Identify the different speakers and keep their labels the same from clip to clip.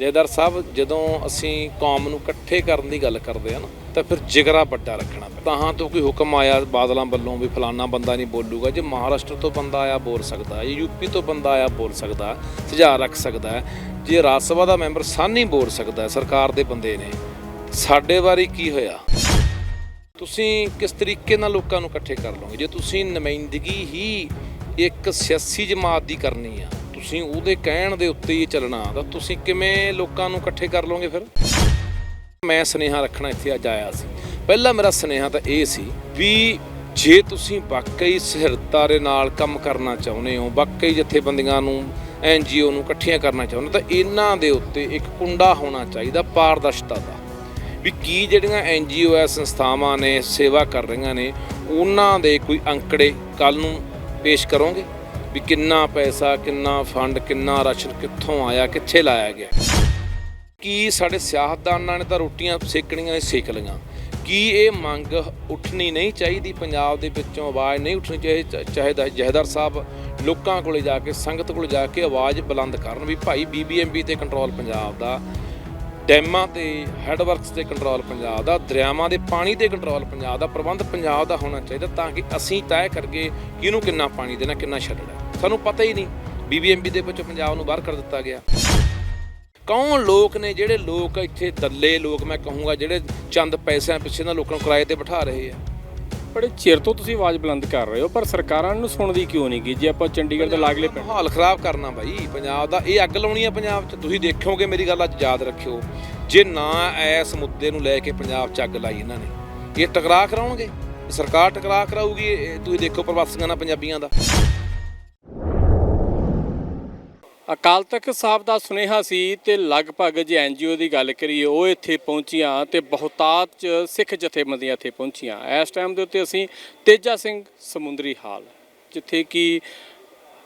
Speaker 1: ਜੈਦਾਰ ਸਾਹਿਬ, ਜਦੋਂ ਅਸੀਂ ਕੌਮ ਨੂੰ ਇਕੱਠੇ ਕਰਨ ਦੀ ਗੱਲ ਕਰਦੇ ਆ ਨਾ, ਤਾਂ ਫਿਰ ਜਿਗਰਾ ਵੱਡਾ ਰੱਖਣਾ ਪੈਂਦਾ। ਤਾਂ ਤੋਂ ਕੋਈ ਹੁਕਮ ਆਇਆ ਬਾਦਲਾਂ ਵੱਲੋਂ ਵੀ ਫਲਾਨਾ ਬੰਦਾ ਨਹੀਂ ਬੋਲੂਗਾ, ਜੇ ਮਹਾਰਾਸ਼ਟਰ ਤੋਂ ਬੰਦਾ ਆਇਆ ਬੋਲ ਸਕਦਾ ਹੈ ਯੂਪੀ ਤੋਂ ਬੰਦਾ ਆਇਆ ਬੋਲ ਸਕਦਾ, ਸੁਝਾਅ ਰੱਖ ਸਕਦਾ, ਜੇ ਰਾਜ ਸਭਾ ਦਾ ਮੈਂਬਰ ਸਾਨੀ ਬੋਲ ਸਕਦਾ, ਸਰਕਾਰ ਦੇ ਬੰਦੇ ਨੇ, ਸਾਡੇ ਬਾਰੇ ਕੀ ਹੋਇਆ? ਤੁਸੀਂ ਕਿਸ ਤਰੀਕੇ ਨਾਲ ਲੋਕਾਂ ਨੂੰ ਇਕੱਠੇ ਕਰ ਲਓਗੇ? ਜੇ ਤੁਸੀਂ ਨੁਮਾਇੰਦਗੀ ਹੀ ਇੱਕ ਸਿਆਸੀ ਜਮਾਤ ਦੀ ਕਰਨੀ ਆ ਤੁਸੀਂ ਉਹਦੇ ਕਹਿਣ ਦੇ ਉੱਤੇ ਹੀ ਚੱਲਣਾ, ਤਾਂ ਤੁਸੀਂ ਕਿਵੇਂ ਲੋਕਾਂ ਨੂੰ ਇਕੱਠੇ ਕਰ ਲਓਗੇ ਫਿਰ? ਮੈਂ ਸੁਨੇਹਾ ਰੱਖਣਾ ਇੱਥੇ ਅੱਜ ਆਇਆ ਸੀ। ਪਹਿਲਾ ਮੇਰਾ ਸੁਨੇਹਾ ਤਾਂ ਇਹ ਸੀ ਵੀ ਜੇ ਤੁਸੀਂ ਵਾਕਈ ਸਹਿਰਤਾ ਦੇ ਨਾਲ ਕੰਮ ਕਰਨਾ ਚਾਹੁੰਦੇ ਹੋ, ਵਾਕਈ ਜਥੇਬੰਦੀਆਂ ਨੂੰ ਐਨਜੀਓ ਨੂੰ ਇਕੱਠੀਆਂ ਕਰਨਾ ਚਾਹੁੰਦੇ ਤਾਂ ਇਹਨਾਂ ਦੇ ਉੱਤੇ ਇੱਕ ਕੁੰਡਾ ਹੋਣਾ ਚਾਹੀਦਾ ਪਾਰਦਰਸ਼ਤਾ ਦਾ। ਵੀ ਕੀ ਜਿਹੜੀਆਂ ਐਨਜੀਓ ਐ ਸੰਸਥਾਵਾਂ ਨੇ, ਸੇਵਾ ਕਰ ਰਹੀਆਂ ਨੇ, ਉਹਨਾਂ ਦੇ ਕੋਈ ਅੰਕੜੇ ਕੱਲ ਨੂੰ ਪੇਸ਼ ਕਰੋਗੇ? ਵੀ ਕਿੰਨਾ ਪੈਸਾ, ਕਿੰਨਾ ਫੰਡ ਕਿੰਨਾ ਰਾਸ਼ਨ ਕਿੱਥੋਂ ਆਇਆ, ਕਿੱਥੇ ਲਾਇਆ ਗਿਆ। ਕੀ ਸਾਡੇ ਸਿਆਸਤਦਾਨਾਂ ਨੇ ਤਾਂ ਰੋਟੀਆਂ ਸੇਕਣੀਆਂ ਹੀ ਸੇਕ ਲਈਆਂ। ਕੀ ਇਹ ਮੰਗ ਉੱਠਣੀ ਨਹੀਂ ਚਾਹੀਦੀ ਪੰਜਾਬ ਦੇ ਵਿੱਚੋਂ, ਆਵਾਜ਼ ਨਹੀਂ ਉੱਠਣੀ ਚਾਹੀਦੀ ਚਾਹੀਦਾ ਜਹਦਰ ਸਾਹਿਬ ਲੋਕਾਂ ਕੋਲੇ ਜਾ ਕੇ, ਸੰਗਤ ਕੋਲੇ ਜਾ ਕੇ ਆਵਾਜ਼ ਬੁਲੰਦ ਕਰਨ ਵੀ ਭਾਈ ਬੀਬੀਐਮਬੀ ਤੇ ਕੰਟਰੋਲ ਪੰਜਾਬ ਦਾ। ਡੈਮਾਂ ਤੇ ਹੈਡਵਰਕਸ ਤੇ ਕੰਟਰੋਲ ਪੰਜਾਬ ਦਾ, ਦਰਿਆਵਾਂ ਦੇ ਪਾਣੀ ਤੇ ਕੰਟਰੋਲ ਪੰਜਾਬ ਦਾ, ਪ੍ਰਬੰਧ ਪੰਜਾਬ ਦਾ ਹੋਣਾ ਚਾਹੀਦਾ ਤਾਂ ਕਿ ਅਸੀਂ ਤੈਅ ਕਰਕੇ ਕਿਹਨੂੰ ਕਿੰਨਾ ਪਾਣੀ ਦੇਣਾ, ਕਿੰਨਾ ਛੱਡਣਾ। ਸਾਨੂੰ ਪਤਾ ਹੀ ਨਹੀਂ ਬੀਬੀਐਮਬੀ ਦੇ ਵਿੱਚੋਂ ਪੰਜਾਬ ਨੂੰ ਬਾਹਰ ਕਰ ਦਿੱਤਾ ਗਿਆ। ਕੌਣ ਲੋਕ ਨੇ ਜਿਹੜੇ ਲੋਕ ਇੱਥੇ ਦੱਲੇ ਲੋਕ, ਮੈਂ ਕਹੂੰਗਾ ਜਿਹੜੇ ਚੰਦ ਪੈਸਿਆਂ ਪਿੱਛੇ ਨਾ ਲੋਕਾਂ ਨੂੰ ਕਿਰਾਏ ਤੇ ਬਿਠਾ ਰਹੇ ਆ?
Speaker 2: ਬੜੇ ਚਿਰ ਤੋਂ ਤੁਸੀਂ ਆਵਾਜ਼ ਬੁਲੰਦ ਕਰ ਰਹੇ ਹੋ ਪਰ ਸਰਕਾਰਾਂ ਨੂੰ ਸੁਣਦੀ ਕਿਉਂ ਨਹੀਂ ਗਈ ਜੇ ਆਪਾਂ ਚੰਡੀਗੜ੍ਹ ਦੇ ਲਾਗਲੇ ਪਿੰਡ
Speaker 1: ਮਾਹੌਲ ਖਰਾਬ ਕਰਨਾ ਬਾਈ ਪੰਜਾਬ ਦਾ ਇਹ ਅੱਗ ਲਾਉਣੀ ਆ ਪੰਜਾਬ 'ਚ। ਤੁਸੀਂ ਦੇਖੋਗੇ ਮੇਰੀ ਗੱਲ ਅੱਜ ਯਾਦ ਰੱਖਿਓ ਜੇ ਨਾ ਇਸ ਮੁੱਦੇ ਨੂੰ ਲੈ ਕੇ ਪੰਜਾਬ 'ਚ ਅੱਗ ਲਾਈ ਇਹਨਾਂ ਨੇ ਇਹ ਟਕਰਾਅ ਕਰਾਉਣਗੇ। ਸਰਕਾਰ ਟਕਰਾਅ ਕਰਾਊਗੀ ਤੁਸੀਂ ਦੇਖੋ ਪ੍ਰਵਾਸੀਆਂ ਨਾਲ ਪੰਜਾਬੀਆਂ ਦਾ।
Speaker 2: ਅਕਾਲ ਤਖਤ ਸਾਹਿਬ ਦਾ ਸੁਨੇਹਾ ਸੀ ਤੇ ਲਗਭਗ ਜੇ ਐਨਜੀਓ ਦੀ ਗੱਲ ਕਰੀਏ, ਉਹ ਇੱਥੇ ਪਹੁੰਚੀਆਂ ਤੇ ਬਹੁਤਾਤ ਚ ਸਿੱਖ ਜਥੇਬੰਦੀਆਂ ਇੱਥੇ ਪਹੁੰਚੀਆਂ। ਇਸ ਟਾਈਮ ਦੇ ਉੱਤੇ ਅਸੀਂ ਤੇਜਾ ਸਿੰਘ ਸਮੁੰਦਰੀ ਹਾਲ, ਜਿੱਥੇ ਕਿ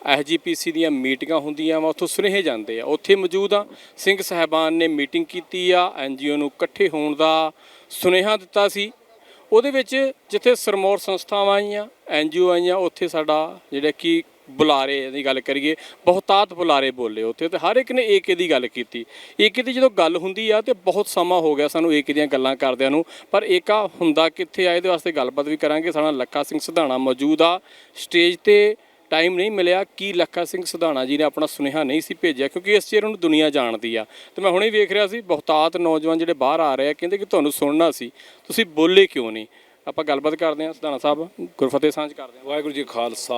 Speaker 2: ਐਸਜੀਪੀਸੀ ਦੀਆਂ ਮੀਟਿੰਗਾਂ ਹੁੰਦੀਆਂ ਵਾ, ਉੱਥੋਂ ਸੁਨੇਹੇ ਜਾਂਦੇ ਆ। ਉੱਥੇ ਮੌਜੂਦ ਆ ਸਿੰਘ ਸਾਹਿਬਾਨ ਨੇ ਮੀਟਿੰਗ ਕੀਤੀ ਆ ਐਨਜੀਓ ਨੂੰ ਇਕੱਠੇ ਹੋਣ ਦਾ ਸੁਨੇਹਾ ਦਿੱਤਾ ਸੀ। ਉਹਦੇ ਵਿੱਚ ਜਿੱਥੇ ਸਰਮੌਰ ਸੰਸਥਾਵਾਂ ਆਈਆਂ ਐਨਜੀਓ ਆਈਆਂ, ਉੱਥੇ ਸਾਡਾ ਜਿਹੜਾ ਕਿ ਬੁਲਾਰੇ ਦੀ ਗੱਲ ਕਰੀਏ, ਬਹੁਤਾਤ ਬੁਲਾਰੇ ਬੋਲੇ ਉੱਥੇ ਤੇ ਹਰ ਇੱਕ ਨੇ ਏਕੇ ਦੀ ਗੱਲ ਕੀਤੀ। ਏਕੇ ਦੀ ਜਦੋਂ ਗੱਲ ਹੁੰਦੀ ਆ ਤੇ ਬਹੁਤ ਸਮਾਂ ਹੋ ਗਿਆ ਸਾਨੂੰ ਏਕੇ ਦੀਆਂ ਗੱਲਾਂ ਕਰਦਿਆਂ ਨੂੰ, ਪਰ ਏਕਾ ਹੁੰਦਾ ਕਿੱਥੇ ਆ ਇਹਦੇ ਵਾਸਤੇ ਗੱਲਬਾਤ ਵੀ ਕਰਾਂਗੇ। ਸਾਡਾ ਲੱਖਾ ਸਿੰਘ ਸਿਧਾਣਾ ਮੌਜੂਦ ਆ। ਸਟੇਜ ਤੇ ਟਾਈਮ ਨਹੀਂ ਮਿਲਿਆ, ਕੀ ਲੱਖਾ ਸਿੰਘ ਸਿਧਾਣਾ ਜੀ ਨੇ ਆਪਣਾ ਸੁਨੇਹਾ ਨਹੀਂ ਸੀ ਭੇਜਿਆ, ਕਿਉਂਕਿ ਇਸ ਚੀਜ਼ ਨੂੰ ਦੁਨੀਆ ਜਾਣਦੀ ਆ। ਤੇ ਮੈਂ ਹੁਣੇ ਵੇਖ ਰਿਹਾ ਸੀ, ਬਹੁਤਾਤ ਨੌਜਵਾਨ ਜਿਹੜੇ ਬਾਹਰ ਆ ਰਹੇ ਆ, ਕਹਿੰਦੇ ਕਿ ਤੁਹਾਨੂੰ ਸੁਣਨਾ ਸੀ। ਤੁਸੀਂ ਬੋਲੇ ਕਿਉਂ ਨਹੀਂ? ਆਪਾਂ ਗੱਲਬਾਤ ਕਰਦੇ ਹਾਂ ਸਿਧਾਣਾ ਸਾਹਿਬ ਗੁਰਫਤਿਹ ਸਾਂਝ ਕਰਦੇ ਹਾਂ।
Speaker 1: ਵਾਹਿਗੁਰੂ ਜੀ ਖਾਲਸਾ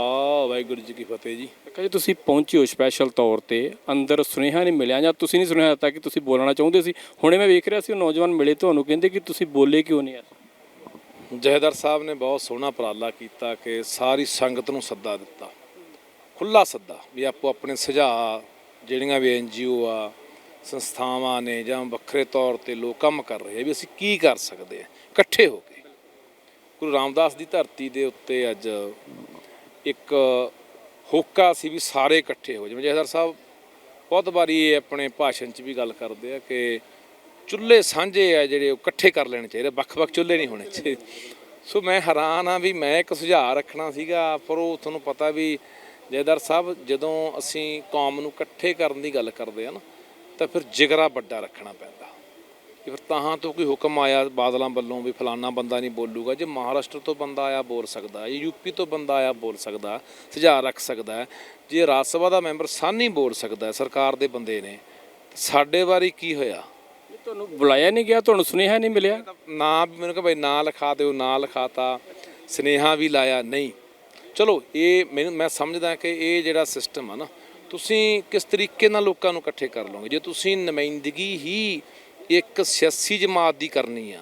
Speaker 1: ਵਾਹਿਗੁਰੂ ਜੀ ਕੀ ਫਤਿਹ ਜੀ।
Speaker 2: ਲੱਖਾ ਜੀ ਤੁਸੀਂ ਪਹੁੰਚੇ ਹੋ ਸਪੈਸ਼ਲ ਤੌਰ ਤੇ ਅੰਦਰ ਸੁਨੇਹਾ ਨਹੀਂ ਮਿਲਿਆ ਜਾਂ ਤੁਸੀਂ ਨਹੀਂ ਸੁਨੇਹਾ ਦਿੱਤਾ ਕਿ ਤੁਸੀਂ ਬੋਲਣਾ ਚਾਹੁੰਦੇ ਸੀ। ਹੁਣੇ ਮੈਂ ਵੇਖ ਰਿਹਾ ਸੀ ਉਹ ਨੌਜਵਾਨ ਮਿਲੇ ਤੁਹਾਨੂੰ ਕਹਿੰਦੇ ਕਿ ਤੁਸੀਂ ਬੋਲੇ ਕਿਉਂ ਨਹੀਂ ਯਾਰ
Speaker 1: ਜਹਦਰ ਸਾਹਿਬ ਨੇ ਬਹੁਤ ਸੋਹਣਾ ਉਪਰਾਲਾ ਕੀਤਾ ਕਿ ਸਾਰੀ ਸੰਗਤ ਨੂੰ ਸੱਦਾ ਦਿੱਤਾ। ਖੁੱਲਾ ਸੱਦਾ ਵੀ ਆਪੋ ਆਪਣੇ ਸੁਝਾਅ ਜਿਹੜੀਆਂ ਵੀ ਐਨਜੀਓ ਆ ਸੰਸਥਾਵਾਂ ਨੇ ਜਾਂ ਵੱਖਰੇ ਤੌਰ ਤੇ ਲੋਕ ਕੰਮ ਕਰ ਰਹੇ ਆ ਵੀ ਅਸੀਂ ਕੀ ਕਰ ਸਕਦੇ ਆ? ਇਕੱਠੇ ਹੋ ਕੇ। ਗੁਰੂ ਰਾਮਦਾਸ ਦੀ ਧਰਤੀ ਦੇ ਉੱਤੇ ਅੱਜ ਇੱਕ ਹੋਕਾ ਸੀ ਵੀ ਸਾਰੇ ਇਕੱਠੇ ਹੋ ਜਿਵੇਂ ਜਹਦਰ ਸਾਹਿਬ, ਬਹੁਤ ਵਾਰੀ ਇਹ ਆਪਣੇ ਭਾਸ਼ਣ 'ਚ ਵੀ ਗੱਲ ਕਰਦੇ ਆ ਕਿ ਚੁੱਲ੍ਹੇ ਸਾਂਝੇ ਆ ਜਿਹੜੇ ਉਹ ਇਕੱਠੇ ਕਰ ਲੈਣੇ ਚਾਹੀਦੇ, ਵੱਖ-ਵੱਖ ਚੁੱਲ੍ਹੇ ਨਹੀਂ ਹੋਣੇ ਚਾਹੀਦੇ। ਸੋ ਮੈਂ ਹੈਰਾਨ ਆ ਵੀ ਮੈਂ ਇੱਕ ਸੁਝਾਅ ਰੱਖਣਾ ਸੀਗਾ, ਪਰ ਉਹ ਤੁਹਾਨੂੰ ਪਤਾ ਵੀ ਜੈਦਰ ਸਾਹਿਬ, ਜਦੋਂ ਅਸੀਂ ਕੌਮ ਨੂੰ ਇਕੱਠੇ ਕਰਨ ਦੀ ਗੱਲ ਕਰਦੇ ਆ ਨਾ, ਤਾਂ ਫਿਰ ਜਿਗਰਾ ਵੱਡਾ ਰੱਖਣਾ ਪੈਂਦਾ। ਕਿ ਫਿਰ ਤਾਂ ਤੋਂ ਕੋਈ ਹੁਕਮ ਆਇਆ ਬਾਦਲਾਂ ਵੱਲੋਂ ਵੀ ਫਲਾਨਾ ਬੰਦਾ ਨਹੀਂ ਬੋਲੂਗਾ ਜੇ ਮਹਾਰਾਸ਼ਟਰ ਤੋਂ ਬੰਦਾ ਆਇਆ ਬੋਲ ਸਕਦਾ ਹੈ ਯੂਪੀ ਤੋਂ ਬੰਦਾ ਆਇਆ ਬੋਲ ਸਕਦਾ ਸੁਝਾਅ ਰੱਖ ਸਕਦਾ ਜੇ ਰਾਜ ਸਭਾ ਦਾ ਮੈਂਬਰ ਸਾਨੀ ਬੋਲ ਸਕਦਾ ਸਰਕਾਰ ਦੇ ਬੰਦੇ ਨੇ ਸਾਡੇ ਬਾਰੇ ਕੀ ਹੋਇਆ?
Speaker 2: ਤੁਹਾਨੂੰ ਬੁਲਾਇਆ ਨਹੀਂ ਗਿਆ ਤੁਹਾਨੂੰ ਸੁਨੇਹਾ ਨਹੀਂ ਮਿਲਿਆ?
Speaker 1: ਨਾ ਮੈਨੂੰ ਕਹ ਬਈ ਨਾਂ ਲਿਖਾ ਦਿਓ ਨਾਂ ਲਿਖਾਤਾ ਸਨੇਹਾ ਵੀ ਲਾਇਆ ਨਹੀਂ। ਚਲੋ ਇਹ ਮੈਨੂੰ ਮੈਂ ਸਮਝਦਾ ਕਿ ਇਹ ਜਿਹੜਾ ਸਿਸਟਮ ਆ ਨਾ ਤੁਸੀਂ ਕਿਸ ਤਰੀਕੇ ਨਾਲ ਲੋਕਾਂ ਨੂੰ ਇਕੱਠੇ ਕਰ ਲਓਗੇ? ਜੇ ਤੁਸੀਂ ਨੁਮਾਇੰਦਗੀ ਹੀ ਇੱਕ ਸਿਆਸੀ ਜਮਾਤ ਦੀ ਕਰਨੀ ਆ।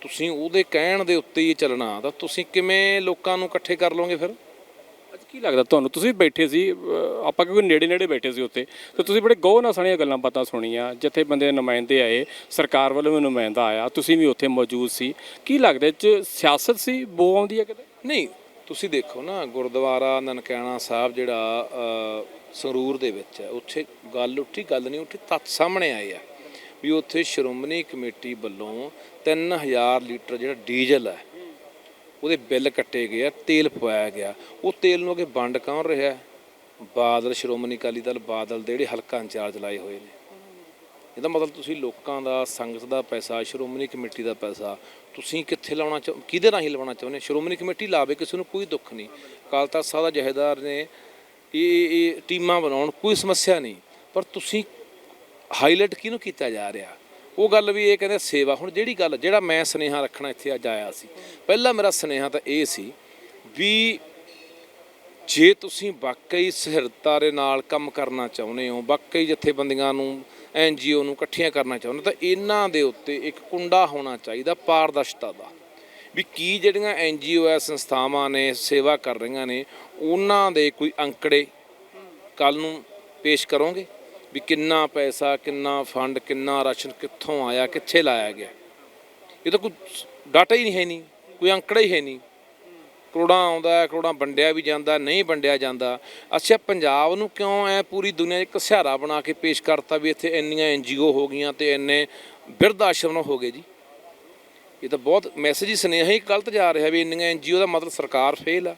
Speaker 1: ਤੁਸੀਂ ਉਹਦੇ ਕਹਿਣ ਦੇ ਉੱਤੇ ਹੀ ਚੱਲਣਾ ਤਾਂ ਤੁਸੀਂ ਕਿਵੇਂ ਲੋਕਾਂ ਨੂੰ ਇਕੱਠੇ ਕਰ ਲਓਗੇ ਫਿਰ?
Speaker 2: ਅੱਜ ਕੀ ਲੱਗਦਾ ਤੁਹਾਨੂੰ? ਤੁਸੀਂ ਬੈਠੇ ਸੀ ਅਹ ਆਪਾਂ ਕਿਉਂਕਿ ਨੇੜੇ ਨੇੜੇ ਬੈਠੇ ਸੀ ਉੱਥੇ ਤੇ ਤੁਸੀਂ ਬੜੇ ਗੌਰ ਨਾਲ ਸਾਰੀਆਂ ਗੱਲਾਂ ਬਾਤਾਂ ਸੁਣੀਆਂ ਜਿੱਥੇ ਬੰਦੇ ਦੇ ਨੁਮਾਇੰਦੇ ਆਏ ਸਰਕਾਰ ਵੱਲੋਂ ਵੀ ਨੁਮਾਇੰਦਾ ਆਇਆ ਤੁਸੀਂ ਵੀ ਉੱਥੇ ਮੌਜੂਦ ਸੀ। ਕੀ ਲੱਗਦਾ ਇਹ 'ਚ ਸਿਆਸਤ ਸੀ ਬੋ ਆਉਂਦੀ ਹੈ ਕਿਤੇ?
Speaker 1: ਨਹੀਂ ਤੁਸੀਂ ਦੇਖੋ ਨਾ ਗੁਰਦੁਆਰਾ ਨਨਕਾਣਾ ਸਾਹਿਬ ਜਿਹੜਾ ਅ, ਸੰਗਰੂਰ ਦੇ ਵਿੱਚ ਹੈ ਉੱਥੇ ਗੱਲ ਉੱਠੀ ਗੱਲ ਨਹੀਂ ਉੱਠੀ ਤੱਥ ਸਾਹਮਣੇ ਆਏ ਆ। ਵੀ ਉੱਥੇ ਸ਼੍ਰੋਮਣੀ ਕਮੇਟੀ ਵੱਲੋਂ 3000 ਲੀਟਰ ਜਿਹੜਾ ਡੀਜ਼ਲ ਹੈ, ਉਹਦੇ ਬਿੱਲ ਕੱਟੇ ਗਏ ਆ, ਤੇਲ ਪਵਾਇਆ ਗਿਆ। ਉਹ ਤੇਲ ਨੂੰ ਅੱਗੇ ਵੰਡ ਕੌਣ ਰਿਹਾ? ਬਾਦਲ, ਸ਼੍ਰੋਮਣੀ ਅਕਾਲੀ ਦਲ, ਬਾਦਲ ਦੇ ਜਿਹੜੇ ਹਲਕਾ ਇੰਚਾਰਜ ਲਾਏ ਹੋਏ ਨੇ। ਇਹਦਾ ਮਤਲਬ ਤੁਸੀਂ ਲੋਕਾਂ ਦਾ, ਸੰਗਤ ਦਾ ਪੈਸਾ, ਸ਼੍ਰੋਮਣੀ ਕਮੇਟੀ ਦਾ ਪੈਸਾ, ਤੁਸੀਂ ਕਿੱਥੇ ਲਾਉਣਾ ਚਾਹ ਕਿਹਦੇ ਰਾਹੀਂ ਲਵਾਉਣਾ ਚਾਹੁੰਦੇ? ਸ਼੍ਰੋਮਣੀ ਕਮੇਟੀ ਲਾਵੇ ਕਿਸੇ ਨੂੰ ਕੋਈ ਦੁੱਖ ਨਹੀਂ। ਅਕਾਲ ਤਖਤ ਸਾਹਿਬ ਦਾ ਜਹੇਦਾਰ ਨੇ, ਇਹ ਇਹ ਟੀਮਾਂ ਬਣਾਉਣ, ਕੋਈ ਸਮੱਸਿਆ ਨਹੀਂ। ਪਰ ਤੁਸੀਂ ਹਾਈਲਾਈਟ ਕਿਹਨੂੰ ਕੀਤਾ ਜਾ ਰਿਹਾ? ਉਹ ਗੱਲ ਵੀ ਇਹ ਕਹਿੰਦੇ ਸੇਵਾ। ਹੁਣ ਜਿਹੜੀ ਗੱਲ, ਜਿਹੜਾ ਮੈਂ ਸੁਨੇਹਾ ਰੱਖਣਾ ਇੱਥੇ ਅੱਜ ਆਇਆ ਸੀ, ਪਹਿਲਾ ਮੇਰਾ ਸੁਨੇਹਾ ਤਾਂ ਇਹ ਸੀ ਵੀ ਜੇ ਤੁਸੀਂ ਵਾਕਈ ਸਹਿਰਤਾ ਦੇ ਨਾਲ ਕੰਮ ਕਰਨਾ ਚਾਹੁੰਦੇ ਹੋ, ਵਾਕਈ ਜਥੇਬੰਦੀਆਂ ਨੂੰ ਐਨਜੀਓ ਨੂੰ ਇਕੱਠੀਆਂ ਕਰਨਾ ਚਾਹੁੰਦੇ ਹੋ, ਤਾਂ ਇਹਨਾਂ ਦੇ ਉੱਤੇ ਇੱਕ ਕੁੰਡਾ ਹੋਣਾ ਚਾਹੀਦਾ ਪਾਰਦਰਸ਼ਤਾ ਦਾ। ਵੀ ਕੀ ਜਿਹੜੀਆਂ ਐਨਜੀਓ ਐ ਸੰਸਥਾਵਾਂ ਨੇ, ਸੇਵਾ ਕਰ ਰਹੀਆਂ ਨੇ, ਉਹਨਾਂ ਦੇ ਕੋਈ ਅੰਕੜੇ ਕੱਲ ਨੂੰ ਪੇਸ਼ ਕਰੋਗੇ? ਵੀ ਕਿੰਨਾ ਪੈਸਾ, ਕਿੰਨਾ ਫੰਡ ਕਿੰਨਾ ਰਾਸ਼ਨ ਕਿੱਥੋਂ ਆਇਆ, ਕਿੱਥੇ ਲਾਇਆ ਗਿਆ। ਇਹ ਤਾਂ ਕੋਈ ਡਾਟਾ ਹੀ ਨਹੀਂ ਹੈ ਨਹੀਂ, ਕੋਈ ਅੰਕੜਾ ਹੀ ਹੈ ਨਹੀਂ। ਕਰੋੜਾਂ ਆਉਂਦਾ, ਕਰੋੜਾਂ ਵੰਡਿਆ ਵੀ ਜਾਂਦਾ, ਨਹੀਂ ਵੰਡਿਆ ਜਾਂਦਾ। ਅੱਛਾ, ਪੰਜਾਬ ਨੂੰ ਕਿਉਂ ਐ ਪੂਰੀ ਦੁਨੀਆ 'ਚ ਇੱਕ ਸਿਹਾਰਾ ਬਣਾ ਕੇ ਪੇਸ਼ ਕਰਤਾ ਵੀ ਇੱਥੇ ਇੰਨੀਆਂ ਐਨਜੀਓ ਹੋ ਗਈਆਂ ਤੇ ਇੰਨੇ ਬਿਰਧ ਆਸ਼ਰਮ ਹੋ ਗਏ ਜੀ? ਇਹ ਤਾਂ ਬਹੁਤ ਮੈਸੇਜ ਹੀ ਸੁਨੇਹਾ ਹੀ ਗਲਤ ਜਾ ਰਿਹਾ ਵੀ ਇੰਨੀਆਂ ਐਨਜੀਓ ਦਾ ਮਤਲਬ ਸਰਕਾਰ ਫੇਲ ਆ।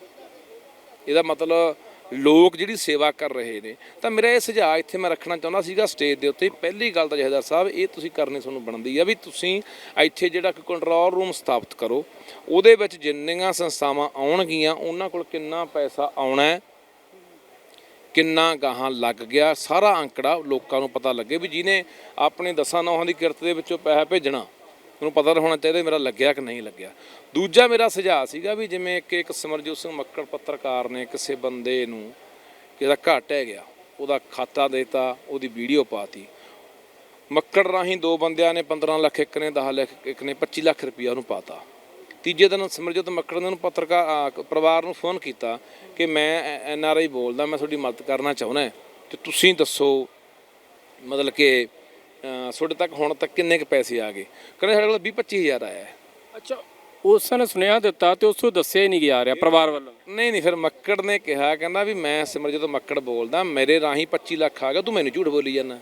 Speaker 1: ਇਹਦਾ ਮਤਲਬ ਲੋਕ ਜਿਹੜੀ ਸੇਵਾ ਕਰ ਰਹੇ ਨੇ, ਤਾਂ ਮੇਰਾ ਇਹ ਸੁਝਾਅ ਇੱਥੇ ਮੈਂ ਰੱਖਣਾ ਚਾਹੁੰਦਾ ਸੀਗਾ ਸਟੇਜ ਦੇ ਉੱਤੇ, ਪਹਿਲੀ ਗੱਲ ਤਾਂ ਜਹੇਦਾਰ ਸਾਹਿਬ, ਇਹ ਤੁਸੀਂ ਕਰਨੀ ਤੁਹਾਨੂੰ ਬਣਦੀ ਆ ਵੀ ਤੁਸੀਂ ਇੱਥੇ ਜਿਹੜਾ ਕਿ ਕੰਟਰੋਲ ਰੂਮ ਸਥਾਪਿਤ ਕਰੋ, ਉਹਦੇ ਵਿੱਚ ਜਿੰਨੀਆਂ ਸੰਸਥਾਵਾਂ ਆਉਣਗੀਆਂ, ਉਹਨਾਂ ਕੋਲ ਕਿੰਨਾ ਪੈਸਾ ਆਉਣਾ ਹੈ, ਕਿੰਨਾ ਗਾਹਾਂ ਲੱਗ ਗਿਆ, ਸਾਰਾ ਅੰਕੜਾ ਲੋਕਾਂ ਨੂੰ ਪਤਾ ਲੱਗੇ ਵੀ ਜਿਹਨੇ ਆਪਣੇ ਦਸਾਂ ਨੌਹਾਂ ਦੀ ਕਿਰਤ ਦੇ ਵਿੱਚੋਂ ਪੈਸਾ ਭੇਜਣਾ। ਉਹਨੂੰ ਪਤਾ ਹੋਣਾ ਚਾਹੀਦਾ ਮੇਰਾ ਲੱਗਿਆ ਕਿ ਨਹੀਂ ਲੱਗਿਆ। ਦੂਜਾ ਮੇਰਾ ਸੁਝਾਅ ਸੀਗਾ ਵੀ ਜਿਵੇਂ ਕਿ ਇੱਕ ਸਿਮਰਜੋਤ ਸਿੰਘ ਮੱਕੜ ਪੱਤਰਕਾਰ ਨੇ ਕਿਸੇ ਬੰਦੇ ਨੂੰ ਕਿਹਦਾ ਘਾਟ ਹੈ ਗਿਆ, ਉਹਦਾ ਖਾਤਾ ਦੇਤਾ, ਉਹਦੀ ਵੀਡੀਓ ਪਾਤੀ। ਮੱਕੜ ਰਾਹੀਂ ਦੋ ਬੰਦਿਆਂ ਨੇ 15 ਲੱਖ ਇੱਕ ਨੇ 10 ਲੱਖ ਇੱਕ ਨੇ 25 ਲੱਖ ਰੁਪਇਆ ਉਹਨੂੰ ਪਾਤਾ। ਤੀਜੇ ਦਿਨ ਸਿਮਰਜੋਤ ਮੱਕੜ ਨੇ ਉਹਨੂੰ ਪੱਤਰਕਾਰ ਪਰਿਵਾਰ ਨੂੰ ਫੋਨ ਕੀਤਾ ਕਿ ਮੈਂ ਐਨ ਆਰ ਆਈ ਬੋਲਦਾ, ਮੈਂ ਤੁਹਾਡੀ ਮਦਦ ਕਰਨਾ ਚਾਹੁੰਦਾ ਤੇ ਤੁਸੀਂ ਦੱਸੋ, ਮਤਲਬ ਕਿ ਤੁਹਾਡੇ ਤੱਕ ਹੁਣ ਤੱਕ ਕਿੰਨੇ ਕੁ ਪੈਸੇ ਆ ਗਏ? ਕਹਿੰਦੇ ਸਾਡੇ ਕੋਲ 20 25000 ਆਇਆ ਹੈ।
Speaker 2: ਅੱਛਾ ਉਸ ਨੇ ਸੁਨੇਹਾ ਦਿੱਤਾ ਤੇ ਉਸ ਨੂੰ ਦੱਸਿਆ ਹੀ ਨਹੀਂ ਗਿਆ ਰਿਹਾ ਪਰਿਵਾਰ ਵੱਲੋਂ।
Speaker 1: ਨਹੀਂ ਨਹੀਂ ਫਿਰ ਮੱਕੜ ਨੇ ਕਿਹਾ ਕਹਿੰਦਾ ਵੀ ਮੈਂ ਸਿਮਰਜੀਤ ਮੱਕੜ ਬੋਲਦਾ ਮੇਰੇ ਰਾਹੀਂ 25 ਲੱਖ ਆ ਗਿਆ ਤੂੰ ਮੈਨੂੰ ਝੂਠ ਬੋਲੀ ਜਾਂਦਾ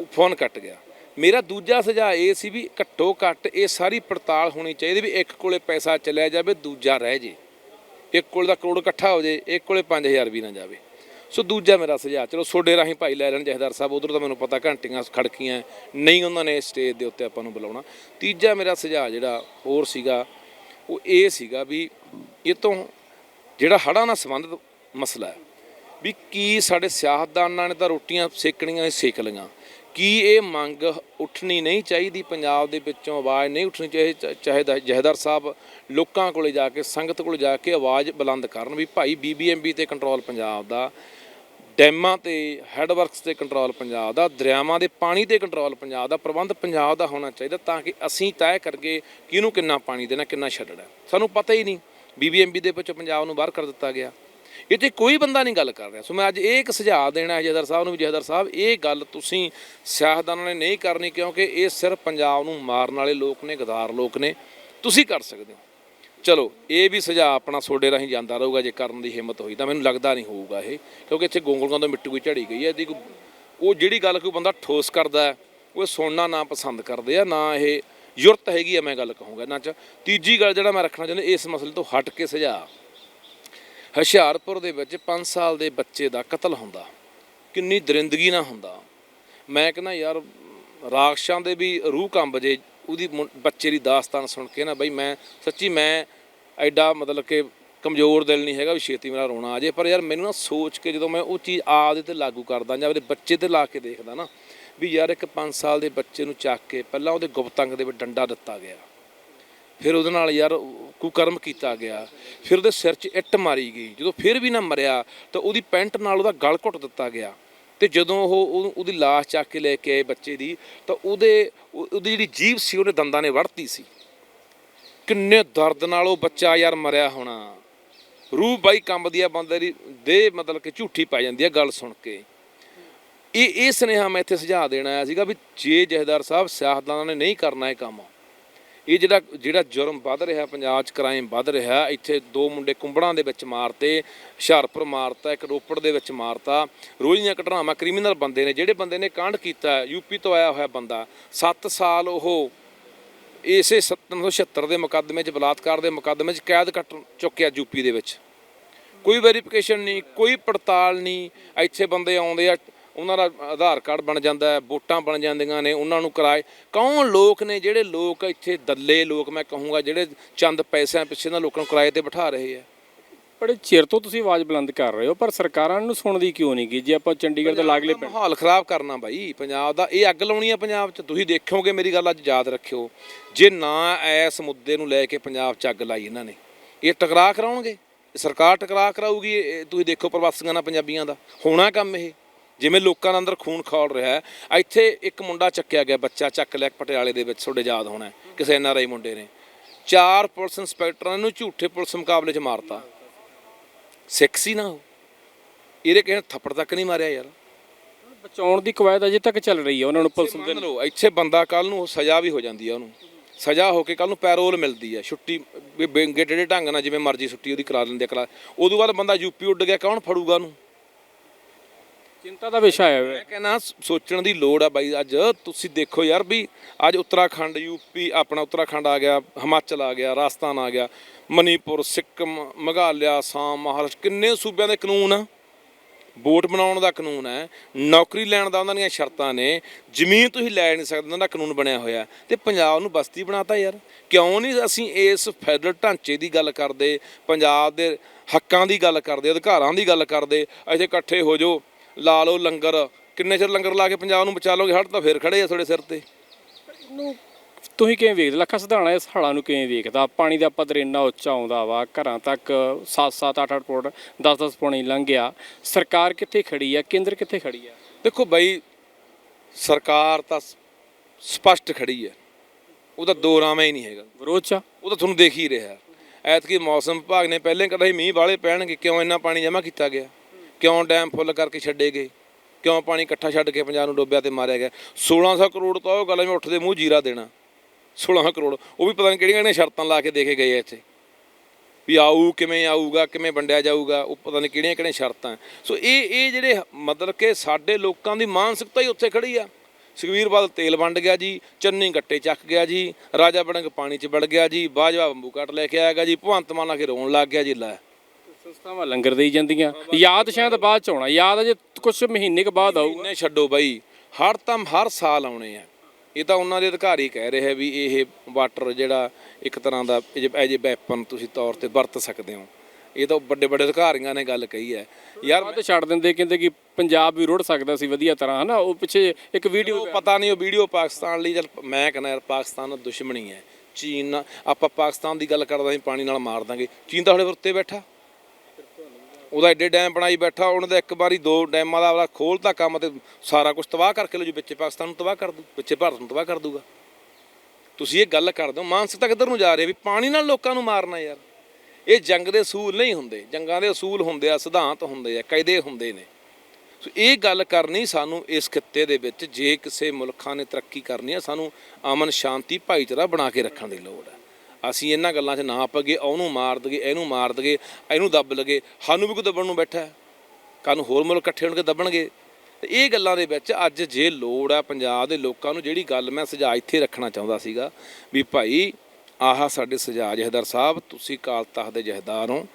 Speaker 1: ਉਹ ਫੋਨ ਕੱਟ ਗਿਆ। ਮੇਰਾ ਦੂਜਾ ਸੁਝਾਅ ਇਹ ਸੀ ਵੀ ਘੱਟੋ ਘੱਟ ਇਹ ਸਾਰੀ ਪੜਤਾਲ ਹੋਣੀ ਚਾਹੀਦੀ ਵੀ ਇੱਕ ਕੋਲੇ ਪੈਸਾ ਚਲਿਆ ਜਾਵੇ ਦੂਜਾ ਰਹਿ ਜੇ। ਇੱਕ ਕੋਲ ਦਾ ਕਰੋੜ ਇਕੱਠਾ ਹੋ ਜੇ ਇੱਕ ਕੋਲੇ 5000 ਵੀ ਨਾ ਜਾਵੇ। ਸੋ ਦੂਜਾ ਮੇਰਾ ਸੁਝਾਅ, ਚਲੋ ਸੋਡੇ ਰਾਹੀਂ ਭਾਈ ਲੈ ਲੈਣ ਜਹਦਾਰ ਸਾਹਿਬ, ਉਧਰ ਤਾਂ ਮੈਨੂੰ ਪਤਾ ਘੰਟੀਆਂ ਖੜਕੀਆਂ, ਨਹੀਂ ਉਹਨਾਂ ਨੇ ਸਟੇਜ ਦੇ ਉੱਤੇ ਆਪਾਂ ਨੂੰ ਬੁਲਾਉਣਾ। ਤੀਜਾ ਮੇਰਾ ਸੁਝਾਅ ਜਿਹੜਾ ਹੋਰ ਸੀਗਾ, ਉਹ ਇਹ ਸੀਗਾ ਵੀ ਇਹ ਤੋਂ ਜਿਹੜਾ ਹੜ੍ਹਾਂ ਨਾਲ ਸੰਬੰਧਿਤ ਮਸਲਾ ਹੈ, ਵੀ ਕੀ ਸਾਡੇ ਸਿਆਸਤਦਾਨਾਂ ਨੇ ਤਾਂ ਰੋਟੀਆਂ ਸੇਕਣੀਆਂ ਹੀ ਸੇਕ ਲਈਆਂ। ਕੀ ਇਹ ਮੰਗ ਉੱਠਣੀ ਨਹੀਂ ਚਾਹੀਦੀ ਪੰਜਾਬ ਦੇ ਵਿੱਚੋਂ, ਆਵਾਜ਼ ਨਹੀਂ ਉੱਠਣੀ ਚਾਹੀ, ਚਾਹੇ ਜਹਦਰ ਸਾਹਿਬ, ਲੋਕਾਂ ਕੋਲੇ ਜਾ ਕੇ, ਸੰਗਤ ਕੋਲੇ ਜਾ ਕੇ ਆਵਾਜ਼ ਬੁਲੰਦ ਕਰਨ ਵੀ ਭਾਈ ਬੀਬੀਐਮਬੀ ਤੇ ਕੰਟਰੋਲ ਪੰਜਾਬ ਦਾ। ਡੈਮਾਂ ਤੇ ਹੈਡਵਰਕਸ ਤੇ ਕੰਟਰੋਲ ਪੰਜਾਬ ਦਾ, ਦਰਿਆਵਾਂ ਦੇ ਪਾਣੀ ਤੇ ਕੰਟਰੋਲ ਪੰਜਾਬ ਦਾ, ਪ੍ਰਬੰਧ ਪੰਜਾਬ ਦਾ ਹੋਣਾ ਚਾਹੀਦਾ ਤਾਂ ਕਿ ਅਸੀਂ ਤੈਅ ਕਰਕੇ ਕਿਹਨੂੰ ਕਿੰਨਾ ਪਾਣੀ ਦੇਣਾ, ਕਿੰਨਾ ਛੱਡਣਾ। ਸਾਨੂੰ ਪਤਾ ਹੀ ਨਹੀਂ ਬੀਬੀਐਮਬੀ ਦੇ ਵਿੱਚ ਪੰਜਾਬ ਨੂੰ ਬਾਹਰ ਕਰ ਦਿੱਤਾ ਗਿਆ। ਇਹ ਤੇ ਕੋਈ ਬੰਦਾ ਨਹੀਂ ਗੱਲ ਕਰ ਰਿਹਾ। ਸੋ ਮੈਂ ਅੱਜ ਇਹ ਇੱਕ ਸੁਝਾਅ ਦੇਣਾ ਹੈ, ਜਹਦਰ ਸਾਹਿਬ ਨੂੰ ਵੀ, ਜਹਦਰ ਸਾਹਿਬ, ਇਹ ਗੱਲ ਤੁਸੀਂ ਸਿਆਸਤਦਾਨਾਂ ਨੇ ਨਹੀਂ ਕਰਨੀ ਕਿਉਂਕਿ ਇਹ ਸਿਰਫ ਪੰਜਾਬ ਨੂੰ ਮਾਰਨ ਵਾਲੇ ਲੋਕ ਨੇ, ਗਦਾਰ ਲੋਕ ਨੇ। ਤੁਸੀਂ ਕਰ ਸਕਦੇ ਹੋ। ਚਲੋ, ਇਹ ਵੀ ਸੁਝਾਅ ਆਪਣਾ ਸੋਡੇ ਰਾਹੀਂ ਜਾਂਦਾ ਰਹੂਗਾ ਜੇ ਕਰਨ ਦੀ ਹਿੰਮਤ ਹੋਈ ਤਾਂ, ਮੈਨੂੰ ਲੱਗਦਾ ਨਹੀਂ ਹੋਊਗਾ ਇਹ, ਕਿਉਂਕਿ ਇੱਥੇ ਗੋਂਗਲਗਾਂ ਤੋਂ ਮਿੱਟੂ ਕੋਈ ਝੜੀ ਗਈ ਹੈ, ਇਹਦੀ ਕੋਈ ਉਹ ਜਿਹੜੀ ਗੱਲ ਕੋਈ ਬੰਦਾ ਠੋਸ ਕਰਦਾ ਉਹ ਸੁਣਨਾ ਨਾ ਪਸੰਦ ਕਰਦੇ ਆ, ਨਾ ਇਹ ਯੁਰਤ ਹੈਗੀ ਆ, ਮੈਂ ਗੱਲ ਕਹੂੰਗਾ ਨਾ 'ਚ। ਤੀਜੀ ਗੱਲ ਜਿਹੜਾ ਮੈਂ ਰੱਖਣਾ ਚਾਹੁੰਦਾ, ਇਸ ਮਸਲੇ ਤੋਂ ਹਟ ਕੇ ਸੁਝਾਅ। ਹੁਸ਼ਿਆਰਪੁਰ ਦੇ ਵਿੱਚ 5 ਸਾਲ ਦੇ ਬੱਚੇ ਦਾ ਕਤਲ ਹੁੰਦਾ, ਕਿੰਨੀ ਦਰਿੰਦਗੀ ਨਾਲ ਹੁੰਦਾ। ਮੈਂ ਕਹਿੰਦਾ, ਯਾਰ ਰਾਖਸ਼ਾਂ ਦੇ ਵੀ ਰੂਹ ਕੰਬ ਜੇ ਉਹਦੀ ਮੁੰ- ਬੱਚੇ ਦੀ ਦਾਸਤਾਨ ਸੁਣ ਕੇ ਨਾ ਬਈ ਮੈਂ, ਸੱਚੀ ਮੈਂ ਐਡਾ ਮਤਲਬ ਕਿ ਕਮਜ਼ੋਰ ਦਿਲ ਨਹੀਂ ਹੈਗਾ ਵੀ ਛੇਤੀ ਮੇਰਾ ਰੋਣਾ ਆ ਜੇ ਪਰ ਯਾਰ ਮੈਨੂੰ ਨਾ ਸੋਚ ਕੇ ਜਦੋਂ ਮੈਂ ਉਹ ਚੀਜ਼ ਆਪਦੇ ਤੇ ਲਾਗੂ ਕਰਦਾ ਜਾਂ ਉਹਦੇ ਬੱਚੇ ਤੇ ਲਾ ਕੇ ਦੇਖਦਾ ਨਾ ਵੀ ਯਾਰ ਇੱਕ 5 ਸਾਲ ਦੇ ਬੱਚੇ ਨੂੰ ਚੱਕ ਕੇ ਪਹਿਲਾਂ ਉਹਦੇ ਗੁਪਤੰਗ ਦੇ ਵਿੱਚ ਡੰਡਾ ਦਿੱਤਾ ਗਿਆ, ਫਿਰ ਉਹਦੇ ਨਾਲ ਯਾਰ ਕੁਕਰਮ ਕੀਤਾ ਗਿਆ, ਫਿਰ ਉਹਦੇ ਸਿਰ 'ਚ ਇੱਟ ਮਾਰੀ ਗਈ, ਜਦੋਂ ਫਿਰ ਵੀ ਨਾ ਮਰਿਆ ਤਾਂ ਉਹਦੀ ਪੈਂਟ ਨਾਲ ਉਹਦਾ ਗਲ ਘੁੱਟ ਦਿੱਤਾ ਗਿਆ। ਤੇ ਜਦੋਂ ਉਹ ਉਹ- ਉਹਦੀ ਲਾਸ਼ ਚੱਕ ਕੇ ਲੈ ਕੇ ਆਏ ਬੱਚੇ ਦੀ, ਤਾਂ ਉਹਦੇ ਉਹ- ਉਹਦੀ ਜਿਹੜੀ ਜੀਭ ਸੀ, ਉਹਨੇ ਦੰਦਾਂ ਨੇ ਵੜਤੀ ਸੀ। ਕਿੰਨੇ ਦਰਦ ਨਾਲ ਉਹ ਬੱਚਾ ਯਾਰ ਮਰਿਆ ਹੋਣਾ। ਰੂਹ ਬਾਈ ਕੰਬਦੀ ਆ ਬੰਦੇ ਦੀ ਦੇ ਮਤਲਬ ਕਿ ਝੂਠੀ ਪੈ ਜਾਂਦੀ ਆ ਗੱਲ ਸੁਣ ਕੇ। ਇਹ ਇਹ ਸੁਨੇਹਾ ਮੈਂ ਇੱਥੇ ਸੁਝਾਅ ਦੇਣ ਆਇਆ ਸੀਗਾ ਵੀ ਜੇ ਜਹਦਾਰ ਸਾਹਿਬ ਸਿਆਸਤਦਾਨਾਂ ਨੇ ਨਹੀਂ ਕਰਨਾ ਇਹ ਕੰਮ ਇਹ ਜਿਹੜਾ ਜਿਹੜਾ ਜੁਰਮ ਵੱਧ ਰਿਹਾ, ਪੰਜਾਬ 'ਚ ਕ੍ਰਾਈਮ ਵੱਧ ਰਿਹਾ, ਇੱਥੇ ਦੋ ਮੁੰਡੇ ਕੁੰਬੜਾਂ ਦੇ ਵਿੱਚ ਮਾਰਤੇ, ਹੁਸ਼ਿਆਰਪੁਰ ਮਾਰਤਾ, ਇੱਕ ਰੋਪੜ ਦੇ ਵਿੱਚ ਮਾਰਤਾ। ਰੋਹੀਆਂ ਘਟਨਾਵਾਂ ਕ੍ਰਿਮੀਨਲ ਬੰਦੇ ਨੇ, ਜਿਹੜੇ ਬੰਦੇ ਨੇ ਕਾਂਡ ਕੀਤਾ ਯੂਪੀ ਤੋਂ ਆਇਆ ਹੋਇਆ ਬੰਦਾ 7 ਸਾਲ ਉਹ ਇਸੇ 776 ਦੇ ਮੁਕੱਦਮੇ 'ਚ, ਬਲਾਤਕਾਰ ਦੇ ਮੁਕੱਦਮੇ 'ਚ ਕੈਦ ਕੱਟ ਚੁੱਕਿਆ ਯੂਪੀ ਦੇ ਵਿੱਚ। ਕੋਈ ਵੈਰੀਫਿਕੇਸ਼ਨ ਨਹੀਂ, ਕੋਈ ਪੜਤਾਲ ਨਹੀਂ, ਇੱਥੇ ਬੰਦੇ ਆਉਂਦੇ ਆ ਉਹਨਾਂ ਦਾ ਆਧਾਰ ਕਾਰਡ ਬਣ ਜਾਂਦਾ ਹੈ ਵੋਟਾਂ ਬਣ ਜਾਂਦੀਆਂ ਨੇ ਉਹਨਾਂ ਨੂੰ ਕਿਰਾਏ। ਕੌਣ ਲੋਕ ਨੇ ਜਿਹੜੇ ਲੋਕ ਇੱਥੇ ਦੱਲੇ ਲੋਕ ਮੈਂ ਕਹੂੰਗਾ ਜਿਹੜੇ ਚੰਦ ਪੈਸਿਆਂ ਪਿੱਛੇ ਨਾ ਲੋਕਾਂ ਨੂੰ ਕਿਰਾਏ ਤੇ ਬਿਠਾ ਰਹੇ ਆ?
Speaker 2: ਬੜੇ ਚਿਰ ਤੋਂ ਤੁਸੀਂ ਆਵਾਜ਼ ਬੁਲੰਦ ਕਰ ਰਹੇ ਹੋ ਪਰ ਸਰਕਾਰਾਂ ਨੂੰ ਸੁਣਦੀ ਕਿਉਂ ਨਹੀਂ ਗਈ ਜੇ ਆਪਾਂ ਚੰਡੀਗੜ੍ਹ ਦੇ ਲਾਗਲੇ
Speaker 1: ਮਾਹੌਲ ਖਰਾਬ ਕਰਨਾ ਬਾਈ ਪੰਜਾਬ ਦਾ ਇਹ ਅੱਗ ਲਾਉਣੀ ਆ ਪੰਜਾਬ 'ਚ। ਤੁਸੀਂ ਦੇਖੋਗੇ ਮੇਰੀ ਗੱਲ ਅੱਜ ਯਾਦ ਰੱਖਿਓ ਜੇ ਨਾ ਇਸ ਮੁੱਦੇ ਨੂੰ ਲੈ ਕੇ ਪੰਜਾਬ 'ਚ ਅੱਗ ਲਾਈ ਇਹਨਾਂ ਨੇ ਇਹ ਟਕਰਾਅ ਕਰਾਉਣਗੇ? ਸਰਕਾਰ ਟਕਰਾਅ ਕਰਾਊਗੀ ਤੁਸੀਂ ਦੇਖੋ ਪ੍ਰਵਾਸੀਆਂ ਨਾਲ ਪੰਜਾਬੀਆਂ ਦਾ ਹੋਣਾ ਕੰਮ ਇਹ। ਜਿਵੇਂ ਲੋਕਾਂ ਦੇ ਅੰਦਰ ਖੂਨ ਖੌਲ ਰਿਹਾ ਹੈ ਇੱਥੇ ਇੱਕ ਮੁੰਡਾ ਚੱਕਿਆ ਗਿਆ ਬੱਚਾ ਚੱਕ ਲਿਆ ਪਟਿਆਲੇ ਦੇ ਵਿੱਚ ਤੁਹਾਡੇ ਯਾਦ ਹੋਣਾ ਹੈ, ਕਿਸੇ ਐਨਆਰਆਈ ਮੁੰਡੇ ਨੇ। ਚਾਰ ਪੁਲਿਸ ਇੰਸਪੈਕਟਰਾਂ ਨੂੰ ਝੂਠੇ ਪੁਲਿਸ ਮੁਕਾਬਲੇ 'ਚ ਮਾਰਤਾ। ਸਿੱਖ ਸੀ ਨਾ ਉਹ। ਇਹਦੇ ਕਿਸੇ ਥੱਪੜ ਤੱਕ ਨਹੀਂ ਮਾਰਿਆ ਯਾਰ।
Speaker 2: ਬਚਾਉਣ ਦੀ ਕਵਾਇਦ ਅਜੇ ਤੱਕ ਚੱਲ ਰਹੀ ਹੈ ਉਹਨਾਂ ਨੂੰ ਪੁਲਿਸ
Speaker 1: ਮੰਨ ਲਓ ਇੱਥੇ ਬੰਦਾ ਕੱਲ ਨੂੰ ਸਜ਼ਾ ਵੀ ਹੋ ਜਾਂਦੀ ਆ ਉਹਨੂੰ। ਸਜ਼ਾ ਹੋ ਕੇ ਕੱਲ ਨੂੰ ਪੈਰੋਲ ਮਿਲਦੀ ਆ ਛੁੱਟੀ ਟੇਢੇ ਢੰਗ ਨਾਲ ਜਿਵੇਂ ਮਰਜ਼ੀ ਛੁੱਟੀ ਉਹਦੀ ਕਰਾ ਲੈਂਦੇ ਆ ਕਰਾ ਉਦੋਂ ਬਾਅਦ ਬੰਦਾ ਯੂਪੀ ਉੱਡ ਗਿਆ ਕੌਣ ਫੜੂਗਾ ਉਹਨੂੰ?
Speaker 2: ਚਿੰਤਾ ਦਾ ਵਿਸ਼ਾ ਹੈ
Speaker 1: ਮੈਂ ਕਹਿੰਦਾ ਸੋਚਣ ਦੀ ਲੋੜ ਆ ਬਾਈ, ਅੱਜ ਤੁਸੀਂ ਦੇਖੋ ਯਾਰ ਵੀ ਅੱਜ ਉੱਤਰਾਖੰਡ ਯੂਪੀ ਆਪਣਾ ਉੱਤਰਾਖੰਡ ਆ ਗਿਆ, ਹਿਮਾਚਲ ਆ ਗਿਆ, ਰਾਜਸਥਾਨ ਆ ਗਿਆ, ਮਨੀਪੁਰ, ਸਿੱਕਮ, ਮੇਘਾਲਿਆ ਆਸਾਮ ਮਹਾਰਾਸ਼ਟਰ, ਕਿੰਨੇ ਸੂਬਿਆਂ ਦੇ ਕਾਨੂੰਨ ਆ। ਵੋਟ ਬਣਾਉਣ ਦਾ ਕਾਨੂੰਨ ਹੈ, ਨੌਕਰੀ ਲੈਣ ਦਾ ਉਹਨਾਂ ਦੀਆਂ ਸ਼ਰਤਾਂ ਨੇ, ਜ਼ਮੀਨ ਤੁਸੀਂ ਲੈ ਨਹੀਂ ਸਕਦੇ, ਉਹਨਾਂ ਦਾ ਕਾਨੂੰਨ ਬਣਿਆ ਹੋਇਆ। ਤੇ ਪੰਜਾਬ ਨੂੰ ਬਸਤੀ ਬਣਾਤਾ ਯਾਰ। ਕਿਉਂ ਨਹੀਂ ਅਸੀਂ ਇਸ ਫੈਡਰਲ ਢਾਂਚੇ ਦੀ ਗੱਲ ਕਰਦੇ, ਪੰਜਾਬ ਦੇ ਹੱਕਾਂ ਦੀ ਗੱਲ ਕਰਦੇ, ਅਧਿਕਾਰਾਂ ਦੀ ਗੱਲ ਕਰਦੇ, ਇੱਥੇ ਇਕੱਠੇ ਹੋ ਜਾਓ। ਲਾ ਲਓ ਲੰਗਰ। ਕਿੰਨੇ ਚਿਰ ਲੰਗਰ ਲਾ ਕੇ ਪੰਜਾਬ ਨੂੰ ਬਚਾ ਲੋਗੇ ਹੜ ਤਾਂ ਫੇਰ ਖੜੇ ਆ ਤੁਹਾਡੇ ਸਿਰ ਤੇ।
Speaker 2: ਤੁਸੀਂ ਕਿਵੇਂ ਵੇਖਦੇ? ਲੱਖਾ ਸਿਧਾਣਾ ਇਸ ਹੜਾਂ ਨੂੰ ਕਿਵੇਂ ਵੇਖਦਾ? ਪਾਣੀ ਦਾ ਪੱਧਰ ਇੰਨਾ ਉੱਚਾ ਆਉਂਦਾ ਵਾ ਘਰਾਂ ਤੱਕ 7-7 8-8 ਫੁੱਟ 10-10 ਪਾਣੀ ਲੰਘ ਗਿਆ ਸਰਕਾਰ ਕਿੱਥੇ ਖੜੀ ਆ? ਕੇਂਦਰ ਕਿੱਥੇ ਖੜੀ ਆ?
Speaker 1: ਦੇਖੋ ਬਾਈ ਸਰਕਾਰ ਤਾਂ ਸਪਸ਼ਟ ਖੜੀ ਹੈ ਉਹਦਾ ਦੋ ਰਾਮਾ ਹੀ ਨਹੀਂ ਹੈਗਾ।
Speaker 2: ਵਿਰੋਧ ਚ ਆ?
Speaker 1: ਉਹ ਤਾਂ ਤੁਹਾਨੂੰ ਦੇਖ ਹੀ ਰਿਹਾ। ਐਤਕੀ ਮੌਸਮ ਵਿਭਾਗ ਨੇ ਪਹਿਲੇ ਕਦਾ ਮੀਂਹ ਵਾਲੇ ਪੈਣਗੇ ਕਿਉਂ ਇੰਨਾ ਪਾਣੀ ਜਮ੍ਹਾਂ ਕੀਤਾ ਗਿਆ? ਕਿਉਂ ਡੈਮ ਫੁੱਲ ਕਰਕੇ ਛੱਡੇ ਗਏ? ਕਿਉਂ ਪਾਣੀ ਇਕੱਠਾ ਛੱਡ ਕੇ ਪੰਜਾਬ ਨੂੰ ਡੋਬਿਆ ਤੇ ਮਾਰਿਆ ਗਿਆ? 1600 ਕਰੋੜ ਤਾਂ ਉਹ ਗੱਲ ਮੈਂ ਉੱਠਦੇ ਮੂੰਹ ਜੀਰਾ ਦੇਣਾ। 16 ਕਰੋੜ, ਉਹ ਵੀ ਪਤਾ ਨਹੀਂ ਕਿਹੜੀਆਂ ਕਿਹੜੀਆਂ ਸ਼ਰਤਾਂ ਲਾ ਕੇ ਦੇ ਕੇ ਗਏ ਇੱਥੇ। ਵੀ ਆਊ, ਕਿਵੇਂ ਆਊਗਾ, ਕਿਵੇਂ ਵੰਡਿਆ ਜਾਊਗਾ, ਉਹ ਪਤਾ ਨਹੀਂ ਕਿਹੜੀਆਂ ਕਿਹੜੀਆਂ ਸ਼ਰਤਾਂ। ਸੋ ਇਹ ਇਹ ਜਿਹੜੇ ਮਤਲਬ ਕਿ ਸਾਡੇ ਲੋਕਾਂ ਦੀ ਮਾਨਸਿਕਤਾ ਹੀ ਉੱਥੇ ਖੜੀ ਆ। ਸੁਖਵੀਰ ਬਾਦਲ ਤੇਲ ਵੰਡ ਗਿਆ ਜੀ, ਚੰਨੀ ਗੱਟੇ ਚੱਕ ਗਿਆ ਜੀ, ਰਾਜਾ ਬੜੰਗ ਪਾਣੀ 'ਚ ਵੜ ਗਿਆ ਜੀ, ਬਾਜਵਾ ਬੰਬੂ ਕੱਟ ਲੈ ਕੇ ਆਏਗਾ ਜੀ ਭਗਵੰਤ ਮਾਨ ਆ ਕੇ ਰੋਣ ਲੱਗ ਗਿਆ ਜੀ, ਲੈ।
Speaker 2: ਸੰਸਥਾਵਾਂ ਲੰਗਰ ਦੇਈ ਜਾਂਦੀਆਂ। ਯਾਦ ਸ਼ਾਇਦ ਬਾਅਦ ਚ ਆਉਣਾ। ਯਾਦ ਅਜੇ ਕੁਝ ਮਹੀਨੇ ਕੁ ਬਾਅਦ ਆਊਗਾ
Speaker 1: ਇੰਨੇ ਛੱਡੋ ਬਾਈ। ਹੜ ਤਾਂ ਹਰ ਸਾਲ ਆਉਣੇ ਆ। ਇਹ ਤਾਂ ਉਹਨਾਂ ਦੇ ਅਧਿਕਾਰੀ ਕਹਿ ਰਹੇ ਆ ਵੀ ਇਹ ਵਾਟਰ ਜਿਹੜਾ ਇੱਕ ਤਰ੍ਹਾਂ ਦਾ ਐਜ ਏ ਵੈਪਨ ਤੁਸੀਂ ਤੌਰ ਤੇ ਵਰਤ ਸਕਦੇ ਹੋ। ਇਹ ਤਾਂ ਵੱਡੇ ਵੱਡੇ ਅਧਿਕਾਰੀਆਂ ਨੇ ਗੱਲ ਕਹੀ ਹੈ। ਯਾਰ
Speaker 2: ਬਾਅਦ ਛੱਡ ਦਿੰਦੇ। ਕਹਿੰਦੇ ਕਿ ਪੰਜਾਬ ਵੀ ਰੁੜ ਸਕਦਾ ਸੀ ਵਧੀਆ ਤਰ੍ਹਾਂ ਹਨਾ? ਉਹ ਪਿੱਛੇ ਇੱਕ ਵੀਡੀਓ
Speaker 1: ਪਤਾ ਨਹੀਂ ਉਹ ਵੀਡੀਓ ਪਾਕਿਸਤਾਨ ਲਈ ਚੱਲ ਮੈਂ ਕਹਿੰਦਾ ਯਾਰ ਪਾਕਿਸਤਾਨ ਨਾਲ ਦੁਸ਼ਮਣੀ ਹੈ। ਚੀਨ ਆਪਾਂ ਪਾਕਿਸਤਾਨ ਦੀ ਗੱਲ ਕਰਦਾ ਸੀ ਪਾਣੀ ਨਾਲ ਮਾਰ ਦਾਂਗੇ। ਚੀਨ ਤਾਂ ਸਾਡੇ ਉੱਤੇ ਬੈਠਾ। ਉਹਦਾ ਐਡੇ ਡੈਮ ਬਣਾਈ ਬੈਠਾ, ਉਹਨਾਂ ਦਾ ਇੱਕ ਵਾਰੀ ਦੋ ਡੈਮਾਂ ਦਾ ਆਪਦਾ ਖੋਲਤਾ ਕੰਮ ਤੇ ਸਾਰਾ ਕੁਝ ਤਬਾਹ ਕਰਕੇ ਲੋ ਜੀ ਵਿੱਚੇ ਪਾਕਿਸਤਾਨ ਨੂੰ ਤਬਾਹ ਕਰ ਦੂ ਵਿੱਚੇ ਭਾਰਤ ਨੂੰ ਤਬਾਹ ਕਰ ਦੂਗਾ ਤੁਸੀਂ ਇਹ ਗੱਲ ਕਰਦੇ ਹੋ ਮਾਨਸਿਕਤਾ ਕਿੱਧਰ ਨੂੰ ਜਾ ਰਹੀ ਹੈ ਵੀ ਪਾਣੀ ਨਾਲ ਲੋਕਾਂ ਨੂੰ ਮਾਰਨਾ ਯਾਰ। ਇਹ ਜੰਗ ਦੇ ਅਸੂਲ ਨਹੀਂ ਹੁੰਦੇ, ਜੰਗਾਂ ਦੇ ਅਸੂਲ ਹੁੰਦੇ ਆ, ਸਿਧਾਂਤ ਹੁੰਦੇ ਆ, ਕਾਇਦੇ ਹੁੰਦੇ ਨੇ। ਸੋ ਇਹ ਗੱਲ ਕਰਨੀ ਸਾਨੂੰ ਇਸ ਖਿੱਤੇ ਦੇ ਵਿੱਚ, ਜੇ ਕਿਸੇ ਮੁਲਕਾਂ ਨੇ ਤਰੱਕੀ ਕਰਨੀ ਆ ਸਾਨੂੰ ਅਮਨ ਸ਼ਾਂਤੀ ਭਾਈਚਾਰਾ ਬਣਾ ਕੇ ਰੱਖਣ ਦੀ ਲੋੜ ਹੈ। ਅਸੀਂ ਇਹਨਾਂ ਗੱਲਾਂ 'ਚ ਨਾ ਪਗੇ ਉਹਨੂੰ ਮਾਰ ਦਗੇ ਇਹਨੂੰ ਮਾਰ ਦਗੇ ਇਹਨੂੰ ਦੱਬ ਲਗੇ ਸਾਨੂੰ ਵੀ ਕੋਈ ਦੱਬਣ ਨੂੰ ਬੈਠਾ ਹੈ। ਕੱਲ੍ਹ ਨੂੰ ਹੋਰ ਮੁਲਕ ਇਕੱਠੇ ਹੋਣ ਕੇ ਦੱਬਣਗੇ। ਤੇ ਇਹ ਗੱਲਾਂ ਦੇ ਵਿੱਚ ਅੱਜ ਜੇ ਲੋੜ ਆ ਪੰਜਾਬ ਦੇ ਲੋਕਾਂ ਨੂੰ ਜਿਹੜੀ ਗੱਲ ਮੈਂ ਸੁਝਾਅ ਇੱਥੇ ਰੱਖਣਾ ਚਾਹੁੰਦਾ ਸੀਗਾ ਵੀ ਭਾਈ, ਆਹ ਸਾਡੇ ਸੁਝਾਅ ਜਹਦਰ ਸਾਹਿਬ, ਤੁਸੀਂ ਕਾਲ ਤਖਤ ਦੇ ਜਹਦਾਰ ਹੋ।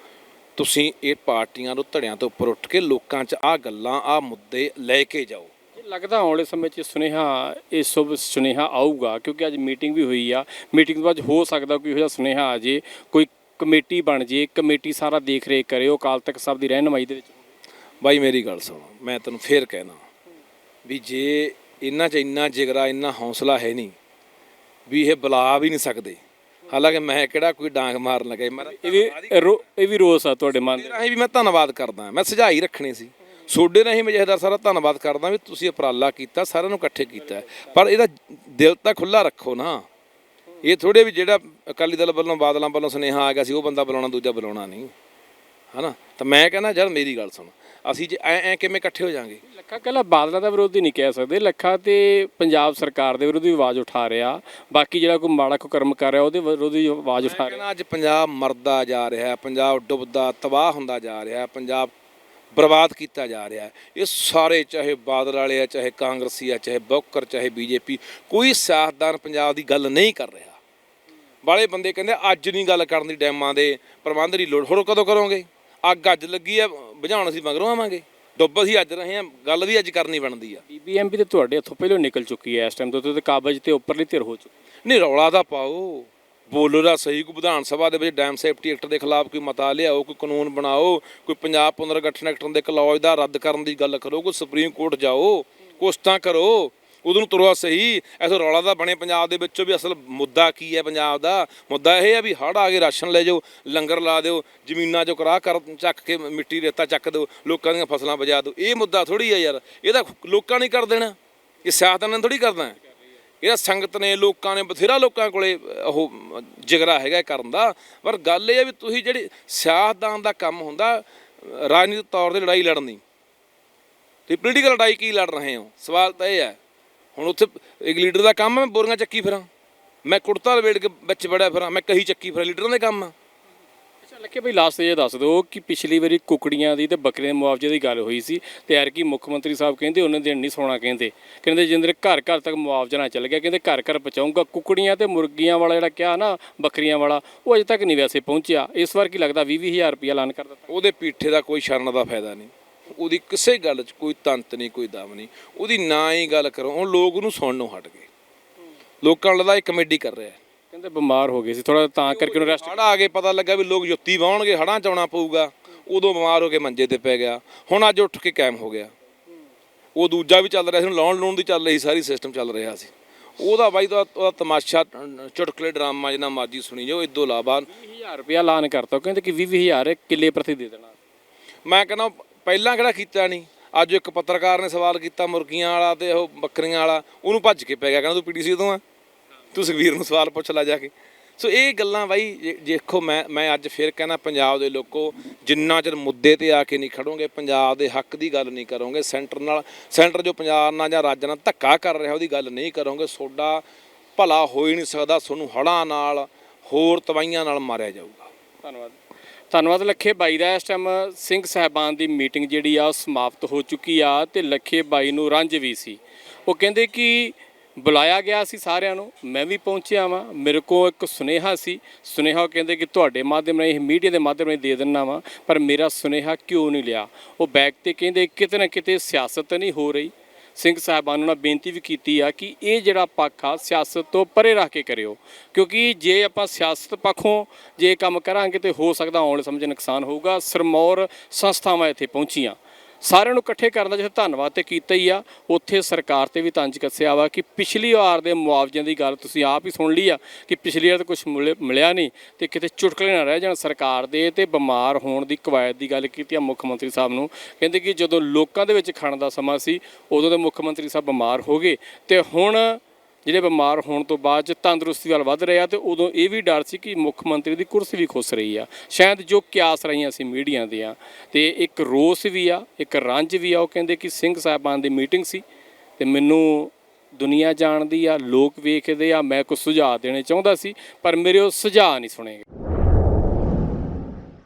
Speaker 1: ਤੁਸੀਂ ਇਹ ਪਾਰਟੀਆਂ ਨੂੰ ਧੜਿਆਂ ਤੋਂ ਉੱਪਰ ਉੱਠ ਕੇ ਲੋਕਾਂ 'ਚ ਆਹ ਗੱਲਾਂ, ਆਹ ਮੁੱਦੇ ਲੈ ਕੇ ਜਾਓ।
Speaker 2: ਲੱਗਦਾ ਆਉਣ ਵਾਲੇ ਸਮੇਂ 'ਚ ਸੁਨੇਹਾ ਇਹ ਸ਼ੁਭ ਸੁਨੇਹਾ ਆਊਗਾ ਕਿਉਂਕਿ ਅੱਜ ਮੀਟਿੰਗ ਵੀ ਹੋਈ ਆ। ਮੀਟਿੰਗ ਤੋਂ ਬਾਅਦ ਹੋ ਸਕਦਾ ਕੋਈ ਇਹੋ ਸੁਨੇਹਾ ਆ ਜੇ ਕੋਈ ਕਮੇਟੀ ਬਣ ਜੇ ਕਮੇਟੀ ਸਾਰਾ ਦੇਖ ਰੇਖ ਕਰੇ ਉਹ ਅਕਾਲ ਤਖਤ ਸਾਹਿਬ ਦੀ ਰਹਿਨਮਾਈ ਦੇ ਵਿੱਚ
Speaker 1: ਬਾਈ ਮੇਰੀ ਗੱਲ ਸੁਣੋ ਮੈਂ ਤੈਨੂੰ ਫੇਰ ਕਹਿਣਾ ਵੀ ਜੇ ਇਹਨਾਂ 'ਚ ਇੰਨਾ ਜਿਗਰਾ ਇੰਨਾ ਹੌਸਲਾ ਹੈ ਨਹੀਂ ਵੀ ਇਹ ਬੁਲਾ ਵੀ ਨਹੀਂ ਸਕਦੇ। ਹਾਲਾਂਕਿ ਮੈਂ ਕਿਹੜਾ ਕੋਈ ਡਾਂਗ ਮਾਰਨ ਲੱਗਾ ਮੈਂ
Speaker 2: ਇਹ ਵੀ ਇਹ ਵੀ ਰੋਸ ਆ ਤੁਹਾਡੇ ਮਨ ਦੇ
Speaker 1: ਰਾਹੀਂ ਵੀ ਮੈਂ ਧੰਨਵਾਦ ਕਰਦਾ ਮੈਂ ਸੁਝਾਈ ਰੱਖਣੇ ਸੀ। ਸੋਡੇ ਰਾਹੀਂ ਮੈਂ ਜਹੇਦਾਰ ਸਾਰਾ ਧੰਨਵਾਦ ਕਰਦਾ ਵੀ ਤੁਸੀਂ ਉਪਰਾਲਾ ਕੀਤਾ ਸਾਰਿਆਂ ਨੂੰ ਇਕੱਠੇ ਕੀਤਾ। ਪਰ ਇਹਦਾ ਦਿਲ ਤਾਂ ਖੁੱਲਾ ਰੱਖੋ ਨਾ। ਇਹ ਥੋੜੇ ਵੀ ਜਿਹੜਾ ਅਕਾਲੀ ਦਲ ਵੱਲੋਂ ਬਾਦਲਾਂ ਵੱਲੋਂ ਸੁਨੇਹਾ ਆ ਗਿਆ ਸੀ ਉਹ ਬੰਦਾ ਬੁਲਾਉਣਾ ਦੂਜਾ ਬੁਲਾਉਣਾ ਨਹੀਂ। ਹਨਾ? ਤਾਂ ਮੈਂ ਕਹਿੰਦਾ ਯਾਰ ਮੇਰੀ ਗੱਲ ਸੁਣ। ਅਸੀਂ ਜੇ ਐ ਐ ਕਿਵੇਂ ਇਕੱਠੇ ਹੋ ਜਾਾਂਗੇ?
Speaker 2: ਲੱਖਾ ਕੱਲਾ ਬਾਦਲਾਂ ਦਾ ਵਿਰੋਧੀ ਨਹੀਂ ਕਹਿ ਸਕਦੇ। ਲੱਖਾ ਤੇ ਪੰਜਾਬ ਸਰਕਾਰ ਦੇ ਵਿਰੋਧੀ ਆਵਾਜ਼ ਉਠਾ ਰਿਹਾ। ਬਾਕੀ ਜਿਹੜਾ ਕੋਈ ਮਾੜਾ ਕੋ ਕਰਮ ਕਰ ਰਿਹਾ ਉਹਦੇ ਵਿਰੋਧੀ ਆਵਾਜ਼ ਉਠਾ ਰਿਹਾ।
Speaker 1: ਕਹਿੰਦਾ ਅੱਜ ਪੰਜਾਬ ਮਰਦਾ ਜਾ ਰਿਹਾ ਪੰਜਾਬ ਡੁੱਬਦਾ ਤਬਾਹ ਹੁੰਦਾ ਜਾ ਰਿਹਾ ਪੰਜਾਬ ਬਰਬਾਦ ਕੀਤਾ ਜਾ ਰਿਹਾ ਹੈ। ਇਹ ਸਾਰੇ ਚਾਹੇ ਬਾਦਲ ਵਾਲੇ ਆ ਚਾਹੇ ਕਾਂਗਰਸੀ ਆ ਚਾਹੇ ਬੌਕਰ ਚਾਹੇ ਬੀਜੇਪੀ ਕੋਈ ਸਿਆਸਤਦਾਨ ਪੰਜਾਬ ਦੀ ਗੱਲ ਨਹੀਂ ਕਰ ਰਿਹਾ। ਵਾਲੇ ਬੰਦੇ ਕਹਿੰਦੇ ਅੱਜ ਨਹੀਂ ਗੱਲ ਕਰਨ ਦੀ ਡੈਮਾਂ ਦੇ ਪ੍ਰਬੰਧ ਦੀ ਲੋੜ ਹੋਰ ਕਦੋਂ ਕਰੋਗੇ? ਅੱਗ ਅੱਜ ਲੱਗੀ ਆ ਬੁਝਾਉਣ ਅਸੀਂ ਮਗਰੋਂ ਆਵਾਂਗੇ। ਡੁੱਬ ਅਸੀਂ ਅੱਜ ਰਹੇ ਹਾਂ ਗੱਲ ਵੀ ਅੱਜ ਕਰਨੀ ਬਣਦੀ ਆ।
Speaker 2: ਬੀਬੀਐਮਪੀ ਤੇ ਤੁਹਾਡੇ ਹੱਥੋਂ ਪਹਿਲਾਂ ਨਿਕਲ ਚੁੱਕੀ ਹੈ ਇਸ ਟਾਈਮ ਤੋਂ ਤੇ ਕਾਬਜ ਤੇ ਉੱਪਰਲੀ ਧਿਰ ਹੋ ਚੁੱਕੀ
Speaker 1: ਨਹੀਂ ਰੌਲਾ ਤਾਂ ਪਾਓ। ਬੋਲੋ ਦਾ ਸਹੀ, ਕੋਈ ਵਿਧਾਨ ਸਭਾ ਦੇ ਵਿੱਚ ਡੈਮ ਸੇਫਟੀ ਐਕਟ ਦੇ ਖਿਲਾਫ ਕੋਈ ਮਤਾ ਲਿਆਓ, ਕੋਈ ਕਾਨੂੰਨ ਬਣਾਓ, ਕੋਈ ਪੰਜਾਬ ਪੁਨਰਗਠਨ ਐਕਟ ਦੇ ਕਲੌਜ ਦਾ ਰੱਦ ਕਰਨ ਦੀ ਗੱਲ ਕਰੋ, ਕੋਈ ਸੁਪਰੀਮ ਕੋਰਟ ਜਾਓ, ਕੁਛ ਕਰੋ ਉਦੋਂ ਨੂੰ ਤੁਰਵਾ ਸਹੀ। ਐਸੋ ਰੌਲਾ ਦਾ ਬਣੇ ਪੰਜਾਬ ਦੇ ਵਿੱਚੋਂ ਵੀ ਅਸਲ ਮੁੱਦਾ ਕੀ ਹੈ ਪੰਜਾਬ ਦਾ? ਮੁੱਦਾ ਇਹ ਹੈ ਵੀ ਹੜ੍ਹ ਆ ਕੇ ਰਾਸ਼ਨ ਲੈ ਜਾਓ, ਲੰਗਰ ਲਾ ਦਿਓ, ਜ਼ਮੀਨਾਂ 'ਚੋਂ ਕਰਾਹ ਕਰ ਚੱਕ ਕੇ ਮਿੱਟੀ ਰੇਤਾ ਚੱਕ ਦਿਓ, ਲੋਕਾਂ ਦੀਆਂ ਫਸਲਾਂ ਬਜਾ ਦਿਓ। ਇਹ ਮੁੱਦਾ ਥੋੜੀ ਹੈ ਯਾਰ, ਇਹ ਤਾਂ ਲੋਕਾਂ ਨੇ ਕਰ ਦੇਣਾ। ਇਹ ਸਿਆਸਤ ਨੇ ਥੋੜੀ ਕਰਨਾ। ਇਹਦਾ ਸੰਗਤ ਨੇ, ਲੋਕਾਂ ਨੇ, ਬਥੇਰਾ ਲੋਕਾਂ ਕੋਲੇ ਉਹ, ਜਿਗਰਾ ਹੈਗਾ ਕਰਨ ਦਾ। ਪਰ ਗੱਲ ਇਹ ਹੈ ਵੀ ਤੁਸੀਂ ਜਿਹੜੀ ਸਿਆਸਤਦਾਨ ਦਾ ਕੰਮ ਹੁੰਦਾ, ਰਾਜਨੀਤਿਕ ਤੌਰ ਤੇ ਲੜਾਈ ਲੜਨੀ ਤੇ ਪੋਲੀਟੀਕਲ ਲੜਾਈ ਕੀ ਲੜ ਰਹੇ ਹੋ? ਸਵਾਲ ਤਾਂ ਇਹ ਹੈ ਹੁਣ ਉੱਥੇ ਇੱਕ ਲੀਡਰ ਦਾ ਕੰਮ ਹੈ ਬੋਰੀਆਂ ਚੱਕੀ ਫਿਰਾਂ। ਮੈਂ ਕੁੜਤਾ ਲਵੇੜ ਕੇ ਵਿੱਚ ਵੜਿਆ ਫਿਰਾਂ, ਮੈਂ ਕਹੀ ਚੱਕੀ ਫਿਰਾਂ, ਲੀਡਰਾਂ ਦੇ ਕੰਮ ਆ।
Speaker 2: ਅੱਛਾ ਲੱਕੇ ਭਾਈ ਲਾਸਟ ਇਹ ਦੱਸ ਦਿਓ ਕਿ ਪਿਛਲੀ ਵਾਰੀ ਕੁਕੜੀਆਂ ਦੀ ਤੇ ਬੱਕਰੀਆਂ ਦੇ ਮੁਆਵਜ਼ੇ ਦੀ ਗੱਲ ਹੋਈ ਸੀ ਤੇ ਐਰ ਕੀ ਮੁੱਖ ਮੰਤਰੀ ਸਾਹਿਬ ਕਹਿੰਦੇ ਉਹਨਾਂ ਦਿਨ ਨਹੀਂ ਸੋਣਾ ਕਹਿੰਦੇ। ਕਹਿੰਦੇ ਜਿੰਦਰ ਘਰ ਘਰ ਤੱਕ ਮੁਆਵਜ਼ਾ ਨਾ ਚੱਲ ਗਿਆ, ਕਹਿੰਦੇ ਘਰ ਘਰ ਪਹੁੰਚਾਊਗਾ। ਕੁਕੜੀਆਂ ਤੇ ਮੁਰਗੀਆਂ ਵਾਲਾ ਜਿਹੜਾ ਕਿਹਾ ਨਾ ਬੱਕਰੀਆਂ ਵਾਲਾ, ਉਹ ਅਜੇ ਤੱਕ ਨਹੀਂ ਵੈਸੇ ਪਹੁੰਚਿਆ। ਇਸ ਵਾਰ ਕੀ ਲੱਗਦਾ 20 20000 ਰੁਪਇਆ ਐਲਾਨ ਕਰ ਦਿੱਤਾ?
Speaker 1: ਉਹਦੇ ਪੀਠੇ ਦਾ ਕੋਈ ਸ਼ਰਨ ਦਾ ਫਾਇਦਾ ਨਹੀਂ। ਉਹਦੀ ਕਿਸੇ ਗੱਲ 'ਚ ਕੋਈ ਤੰਤ ਨਹੀਂ, ਕੋਈ ਦਮ ਨਹੀਂ। ਉਹਦੀ ਨਾ ਹੀ ਗੱਲ ਕਰੋ, ਉਹ ਲੋਕ ਉਹਨੂੰ ਸੁਣਨ ਨੂੰ ਹਟ ਗਏ। ਲੋਕਾਂ ਨੂੰ ਲੱਗਦਾ ਇਹ ਕਮੇਡੀ ਕਰ ਰਿਹਾ।
Speaker 2: ਕਹਿੰਦੇ ਬਿਮਾਰ ਹੋ ਗਏ ਸੀ ਥੋੜਾ ਤਾਂ ਕਰਕੇ ਉਹਨੂੰ ਰੈਸਟ
Speaker 1: ਹੜਾ ਆ ਕੇ ਪਤਾ ਲੱਗਾ ਵੀ ਲੋਕ ਜੁੱਤੀ ਵਾਉਣਗੇ ਹੜਾਂ ਚ ਆਉਣਾ ਪਊਗਾ ਉਦੋਂ ਬਿਮਾਰ ਹੋ ਕੇ ਮੰਜੇ ਤੇ ਪੈ ਗਿਆ। ਹੁਣ ਅੱਜ ਉੱਠ ਕੇ ਕਾਇਮ ਹੋ ਗਿਆ। ਉਹ ਦੂਜਾ ਵੀ ਚੱਲ ਰਿਹਾ ਸੀ ਲਾਉਣ ਲਾਉਣ ਦੀ ਚੱਲ ਰਹੀ ਸਾਰੀ ਸਿਸਟਮ ਚੱਲ ਰਿਹਾ ਸੀ। ਉਹਦਾ ਬਾਈ ਦਾ ਉਹਦਾ ਤਮਾਸ਼ਾ ਚੁਟਕਲੇ ਡਰਾਮਾ ਜਿੰਨਾ ਮਰਜ਼ੀ ਸੁਣੀ ਜਾਓ ਇਦੋਂ ਇਲਾਵਾ
Speaker 2: 20000 ਰੁਪਇਆ ਐਲਾਨ ਕਰਤਾ ਕਹਿੰਦੇ ਕਿ 20 20000 ਕਿੱਲੇ ਪ੍ਰਤੀ ਦੇ ਦੇਣਾ।
Speaker 1: ਮੈਂ ਕਹਿੰਦਾ ਪਹਿਲਾਂ ਕਿਹੜਾ ਕੀਤਾ ਨਹੀਂ? ਅੱਜ ਇੱਕ ਪੱਤਰਕਾਰ ਨੇ ਸਵਾਲ ਕੀਤਾ ਮੁਰਗੀਆਂ ਵਾਲਾ ਤੇ ਉਹ ਬੱਕਰੀਆਂ ਵਾਲਾ ਉਹਨੂੰ ਭੱਜ ਕੇ ਪੈ ਗਿਆ ਕਹਿੰਦਾ ਤੂੰ ਪੀਡੀਸੀ ਤੋਂ ਆ? ਤੂੰ ਸੁਖਵੀਰ ਨੂੰ ਸਵਾਲ ਪੁੱਛ ਲੈ ਜਾ ਕੇ। ਸੋ ਇਹ ਗੱਲਾਂ ਬਾਈ, ਜੇ- ਦੇਖੋ ਮੈਂ ਮੈਂ ਅੱਜ ਫਿਰ ਕਹਿੰਦਾ ਪੰਜਾਬ ਦੇ ਲੋਕੋ, ਜਿੰਨਾ ਚਿਰ ਮੁੱਦੇ ਤੇ ਆ ਕੇ ਨਹੀਂ ਖੜੋਗੇ, ਪੰਜਾਬ ਦੇ ਹੱਕ ਦੀ ਗੱਲ ਨਹੀਂ ਕਰੋਗੇ, ਸੈਂਟਰ ਨਾਲ, ਸੈਂਟਰ ਜੋ ਪੰਜਾਬ ਨਾਲ ਜਾਂ ਰਾਜ ਨਾਲ ਧੱਕਾ ਕਰ ਰਿਹਾ, ਉਹਦੀ ਗੱਲ ਨਹੀਂ ਕਰੋਗੇ ਤੁਹਾਡਾ ਭਲਾ ਹੋ ਹੀ ਨਹੀਂ ਸਕਦਾ ਤੁਹਾਨੂੰ ਹੜਾਂ ਨਾਲ, ਹੋਰ ਤਵਾਈਆਂ ਨਾਲ ਮਾਰਿਆ ਜਾਊਗਾ।
Speaker 2: ਧੰਨਵਾਦ। ਧੰਨਵਾਦ ਲੱਖੇ ਬਾਈ ਦਾ। ਇਸ ਟਾਈਮ ਸਿੰਘ ਸਾਹਿਬਾਨ ਦੀ ਮੀਟਿੰਗ ਜਿਹੜੀ ਆ, ਉਹ ਸਮਾਪਤ ਹੋ ਚੁੱਕੀ ਆ ਤੇ ਲੱਖੇ ਬਾਈ ਨੂੰ ਰੰਜ ਵੀ ਸੀ। ਉਹ ਕਹਿੰਦੇ ਕਿ ਬੁਲਾਇਆ ਗਿਆ ਸੀ ਸਾਰਿਆਂ ਨੂੰ, ਮੈਂ ਵੀ ਪਹੁੰਚਿਆ ਵਾਂ। ਮੇਰੇ ਕੋਲ ਇੱਕ ਸੁਨੇਹਾ ਸੀ। ਸੁਨੇਹਾ ਉਹ ਕਹਿੰਦੇ ਕਿ ਤੁਹਾਡੇ ਮਾਧਿਅਮ ਰਾਹੀਂ, ਮੀਡੀਆ ਦੇ ਮਾਧਿਅਮ ਰਾਹੀਂ ਦੇ ਦਿੰਨਾ ਵਾਂ, ਪਰ ਮੇਰਾ ਸੁਨੇਹਾ ਕਿਉਂ ਨਹੀਂ ਲਿਆ? ਉਹ ਬੈਕ ਤੇ ਕਹਿੰਦੇ ਕਿਤੇ ਨਾ ਕਿਤੇ ਸਿਆਸਤ ਨਹੀਂ ਹੋ ਰਹੀ। ਸਿੰਘ ਸਾਹਿਬਾਨ ਨੂੰ ਨਾਲ ਬੇਨਤੀ ਵੀ ਕੀਤੀ ਆ ਕਿ ਇਹ ਜਿਹੜਾ ਪੱਖ ਆ, ਸਿਆਸਤ ਤੋਂ ਪਰੇ ਰੱਖ ਕੇ ਕਰਿਓ। ਕਿਉਂਕਿ ਜੇ ਆਪਾਂ ਸਿਆਸਤ ਪੱਖੋਂ ਜੇ ਕੰਮ ਕਰਾਂਗੇ ਤੇ ਹੋ ਸਕਦਾ ਆਉਣ ਸਮਝ ਨੁਕਸਾਨ ਹੋਊਗਾ। ਸਰਮੌਰ ਸੰਸਥਾਵਾਂ ਇੱਥੇ ਪਹੁੰਚੀਆਂ। ਸਾਰਿਆਂ ਨੂੰ ਇਕੱਠੇ ਕਰਨ ਦਾ ਜਿੱਥੇ ਧੰਨਵਾਦ ਤੇ ਕੀਤਾ ਹੀ ਆ। ਉੱਥੇ ਸਰਕਾਰ ਤੇ ਵੀ ਤੰਜ ਕੱਸਿਆ ਵਾ ਕਿ ਪਿਛਲੀ ਵਾਰ ਦੇ ਮੁਆਵਜ਼ਿਆਂ ਦੀ ਗੱਲ ਤੁਸੀਂ ਆਪ ਹੀ ਸੁਣ ਲਈ ਆ ਕਿ ਪਿਛਲੀ ਵਾਰ ਤਾਂ ਕੁਝ ਮਿਲਿਆ ਨਹੀਂ ਤੇ ਕਿਤੇ ਚੁਟਕਲੇ ਨਾ ਰਹਿ ਜਾਣ ਸਰਕਾਰ ਦੇ ਤੇ ਬਿਮਾਰ ਹੋਣ ਦੀ ਕਵਾਇਦ ਦੀ ਗੱਲ ਕੀਤੀ ਆ ਮੁੱਖ ਮੰਤਰੀ ਸਾਹਿਬ ਨੂੰ। ਕਹਿੰਦੇ ਕਿ ਜਦੋਂ ਲੋਕਾਂ ਦੇ ਵਿੱਚ ਖਾਣ ਦਾ ਸਮਾਂ ਸੀ, ਉਦੋਂ ਦੇ ਮੁੱਖ ਮੰਤਰੀ ਸਾਹਿਬ ਬਿਮਾਰ ਹੋ ਗਏ ਤੇ ਹੁਣ ਜਿਹੜੇ ਬਿਮਾਰ ਹੋਣ ਤੋਂ ਬਾਅਦ 'ਚ ਤੰਦਰੁਸਤੀ ਵੱਲ ਵੱਧ ਰਿਹਾ ਤੇ ਉਦੋਂ ਇਹ ਵੀ ਡਰ ਸੀ ਕਿ ਮੁੱਖ ਮੰਤਰੀ ਦੀ ਕੁਰਸੀ ਵੀ ਖੁੱਸ ਰਹੀ ਆ। ਸ਼ਾਇਦ ਜੋ ਕਿਆਸ ਰਹੀਆਂ ਸੀ ਮੀਡੀਆ ਦੀਆਂ, ਤੇ ਇੱਕ ਰੋਸ ਵੀ ਆ, ਇੱਕ ਰੰਜ ਵੀ ਆ, ਉਹ ਕਹਿੰਦੇ ਕਿ ਸਿੰਘ ਸਾਹਿਬਾਨ ਦੀ ਮੀਟਿੰਗ ਸੀ ਤੇ ਮੈਨੂੰ ਦੁਨੀਆ ਜਾਣਦੀ ਆ, ਲੋਕ ਵੇਖਦੇ ਆ, ਮੈਂ ਕੁਝ ਸੁਝਾਅ ਦੇਣੇ ਚਾਹੁੰਦਾ ਸੀ, ਪਰ ਮੇਰੇ ਉਹ ਸੁਝਾਅ ਨਹੀਂ ਸੁਣੇ